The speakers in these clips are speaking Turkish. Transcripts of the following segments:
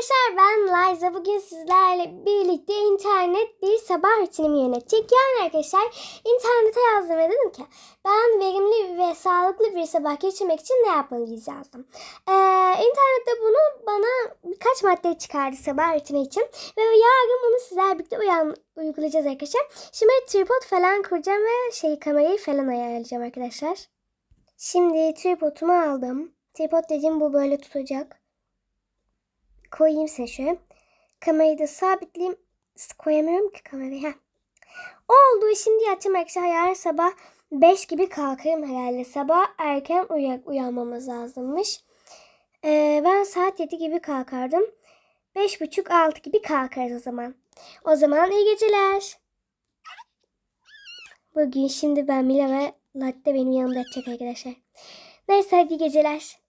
arkadaşlar ben Liza. Bugün sizlerle birlikte internet bir sabah rutinimi yönetecek. Yani arkadaşlar internete yazdım ve dedim ki ben verimli ve sağlıklı bir sabah geçirmek için ne yapmalıyız yazdım. Ee, internette bunu bana birkaç madde çıkardı sabah rutini için. Ve yarın bunu sizlerle birlikte uyan, uygulayacağız arkadaşlar. Şimdi tripod falan kuracağım ve şey kamerayı falan ayarlayacağım arkadaşlar. Şimdi tripodumu aldım. Tripod dediğim bu böyle tutacak koyayım size şöyle. Kamerayı da sabitleyeyim. Koyamıyorum ki kamerayı. Heh. Oldu. Şimdi yatacağım arkadaşlar. Yarın sabah 5 gibi kalkarım herhalde. Sabah erken uya uyanmamız lazımmış. Ee, ben saat 7 gibi kalkardım. 5.30-6 gibi kalkarız o zaman. O zaman iyi geceler. Bugün şimdi ben Mila ve Latte benim yanımda yatacak arkadaşlar. Neyse iyi geceler.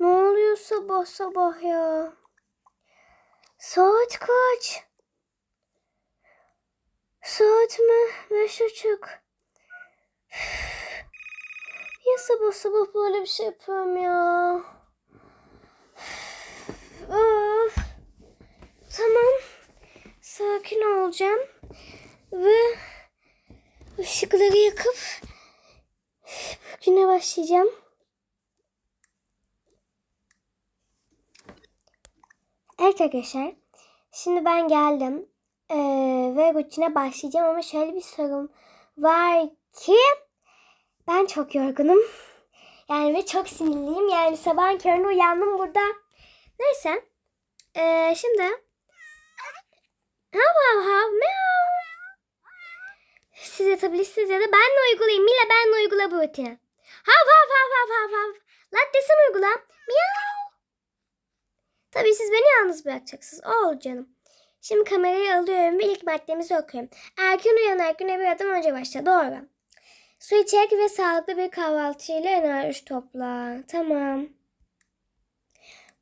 Ne oluyor sabah sabah ya? Saat kaç? Saat mi? Beş buçuk. Ya sabah sabah böyle bir şey yapıyorum ya. Of. Tamam. Sakin olacağım. Ve ışıkları yakıp güne başlayacağım. Evet arkadaşlar. Şimdi ben geldim. Ee, ve rutine başlayacağım ama şöyle bir sorun var ki ben çok yorgunum. Yani ve çok sinirliyim. Yani sabahın köründe uyandım burada. Neyse. Ee, şimdi hav hav hav meow. Siz yatabilirsiniz ya da ben de uygulayayım. Mila ben de uygula bu rutini. Hav hav hav hav hav hav. Latte sen uygula. Meow. Tabii siz beni yalnız bırakacaksınız. Ol canım. Şimdi kamerayı alıyorum ve ilk maddemizi okuyorum. Erken uyanan güne bir adım önce başla. Doğru. Su içerek ve sağlıklı bir kahvaltıyla enerji topla. Tamam.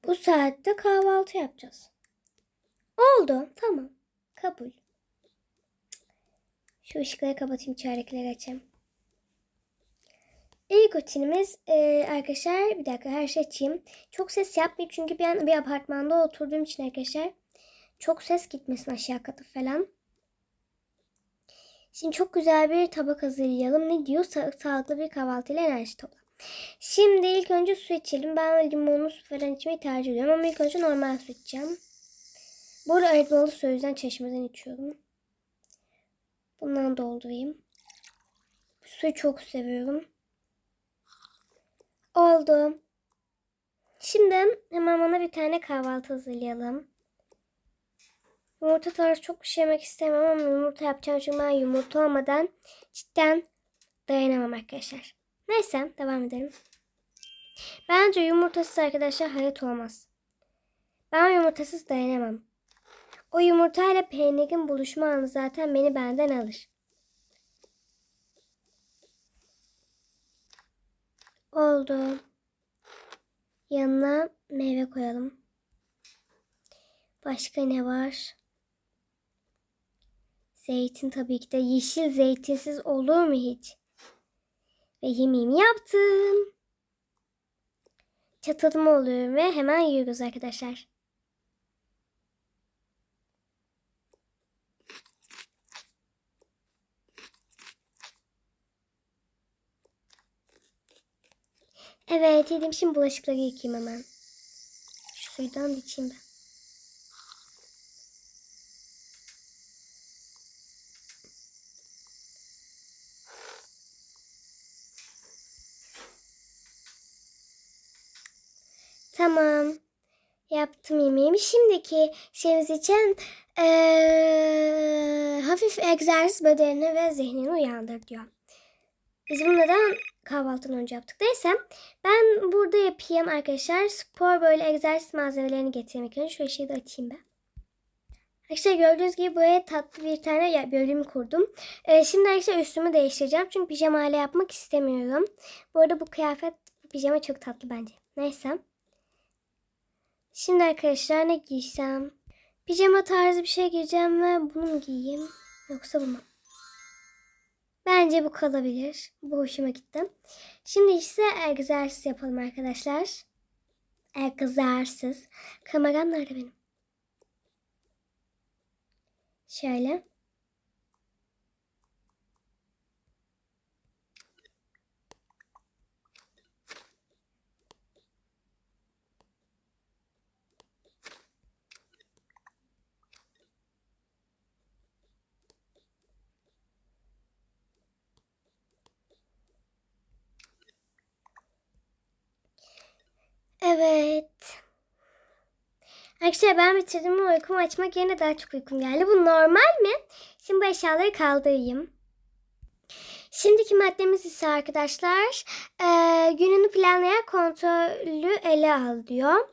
Bu saatte kahvaltı yapacağız. Oldu. Tamam. Kabul. Şu ışıkları kapatayım. Çarekleri açayım. İlk rutinimiz e, arkadaşlar bir dakika her şey açayım. Çok ses yapmayayım çünkü ben bir apartmanda oturduğum için arkadaşlar çok ses gitmesin aşağı katı falan. Şimdi çok güzel bir tabak hazırlayalım. Ne diyor? Sa- sağlıklı bir kahvaltıyla enerji topla. Şimdi ilk önce su içelim. Ben limonlu su falan içmeyi tercih ediyorum ama ilk önce normal su içeceğim. Bu arada arıtmalı su yüzden çeşmeden içiyorum. Bundan doldurayım. Suyu çok seviyorum. Oldu. Şimdi hemen bana bir tane kahvaltı hazırlayalım. Yumurta tarzı çok bir şey yemek istemem ama yumurta yapacağım çünkü ben yumurta olmadan cidden dayanamam arkadaşlar. Neyse devam edelim. Bence yumurtasız arkadaşlar hayat olmaz. Ben yumurtasız dayanamam. O yumurtayla peynirin buluşma anı zaten beni benden alır. Oldu. Yanına meyve koyalım. Başka ne var? Zeytin tabii ki de yeşil zeytinsiz olur mu hiç? Ve yemeğimi yaptım. Çatalımı alıyorum ve hemen yiyoruz arkadaşlar. Evet yedim. Şimdi bulaşıkları yıkayayım hemen. Şu suydan da içeyim ben. Tamam. Yaptım yemeğimi. Şimdiki şeyimiz için eee, hafif egzersiz bedenini ve zihnini uyandır diyor. Biz bunu neden kahvaltıdan önce yaptık? Neyse ben burada yapayım arkadaşlar. Spor böyle egzersiz malzemelerini getirmek önce şu ışığı da açayım ben. Arkadaşlar gördüğünüz gibi buraya tatlı bir tane bölüm kurdum. Ee, şimdi arkadaşlar üstümü değiştireceğim. Çünkü pijama ile yapmak istemiyorum. Bu arada bu kıyafet bu pijama çok tatlı bence. Neyse. Şimdi arkadaşlar ne giysem? Pijama tarzı bir şey giyeceğim ve bunu mu giyeyim? Yoksa bunu mu? Bence bu kalabilir. Bu hoşuma gitti. Şimdi ise egzersiz yapalım arkadaşlar. Egzersiz. Kameram nerede benim? Şöyle. Evet. Arkadaşlar ben bitirdim ama uykumu açmak yerine daha çok uykum geldi. Bu normal mi? Şimdi bu eşyaları kaldırayım. Şimdiki maddemiz ise arkadaşlar eee, gününü planlayan kontrolü ele al diyor.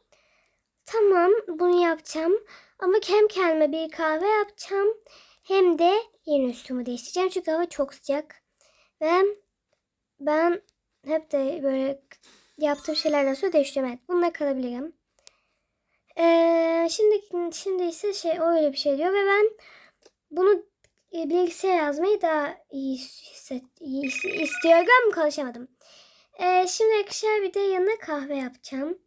Tamam bunu yapacağım. Ama hem kendime bir kahve yapacağım hem de yeni üstümü değiştireceğim. Çünkü hava çok sıcak. Ve ben hep de böyle yaptığım şeylerden sonra değiştiriyorum. Bununla kalabilirim. Ee, şimdi şimdi ise şey öyle bir şey diyor ve ben bunu e, bilgisayara yazmayı daha iyi, hisset, iyi istiyorum. Konuşamadım. Ee, şimdi arkadaşlar bir de yanına kahve yapacağım.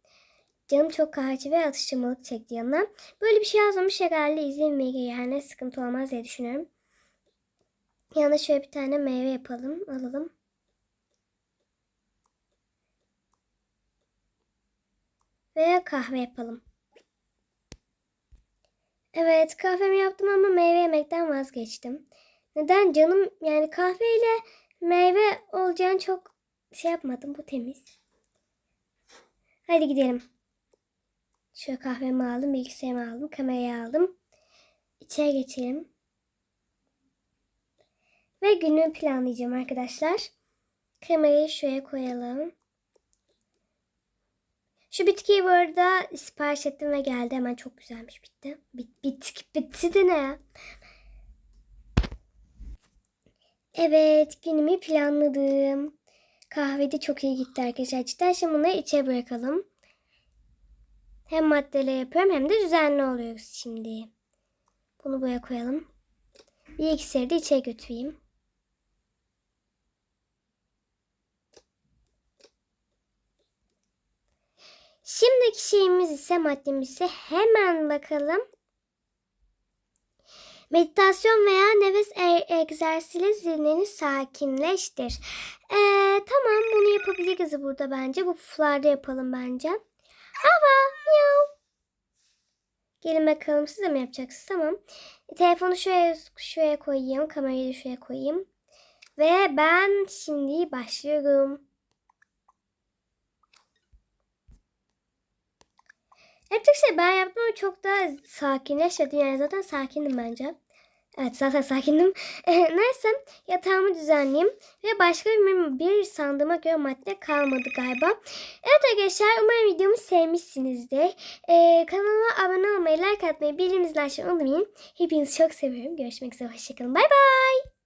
Canım çok kahveci ve atıştırmalık çekti yanına. Böyle bir şey yazmamış herhalde verir yani sıkıntı olmaz diye düşünüyorum. Yanına şöyle bir tane meyve yapalım. Alalım. Veya kahve yapalım. Evet kahvemi yaptım ama meyve yemekten vazgeçtim. Neden canım yani kahveyle meyve olacağını çok şey yapmadım. Bu temiz. Hadi gidelim. Şöyle kahvemi aldım, bilgisayarımı aldım, kamerayı aldım. İçeri geçelim. Ve günü planlayacağım arkadaşlar. Kamerayı şuraya koyalım. Şu bitkiyi bu arada sipariş ettim ve geldi. Hemen çok güzelmiş bitti. Bit, bit, bitti de ne ya? Evet günümü planladım. Kahve de çok iyi gitti arkadaşlar. Cidden şimdi bunları içe bırakalım. Hem maddeyle yapıyorum hem de düzenli oluyoruz şimdi. Bunu buraya koyalım. Bir ikisini de içeri götüreyim. Şimdiki şeyimiz ise maddemiz ise hemen bakalım. Meditasyon veya nefes e- egzersiziyle zihnini sakinleştir. Ee, tamam bunu yapabiliriz burada bence. Bu puflarda yapalım bence. Hava miyav. Gelin bakalım siz de mi yapacaksınız? Tamam. Telefonu şuraya, şuraya koyayım. Kamerayı da şuraya koyayım. Ve ben şimdi başlıyorum. Yapacak şey ben yaptım ama çok daha sakinleşmedim. Yani zaten sakindim bence. Evet zaten sakindim. Neyse yatağımı düzenleyeyim. Ve başka bir, bir sandığıma göre madde kalmadı galiba. Evet arkadaşlar umarım videomu sevmişsinizdir. Ee, kanalıma abone olmayı, like atmayı, bildirimleri açmayı unutmayın. Hepinizi çok seviyorum. Görüşmek üzere. Hoşçakalın. Bay bay.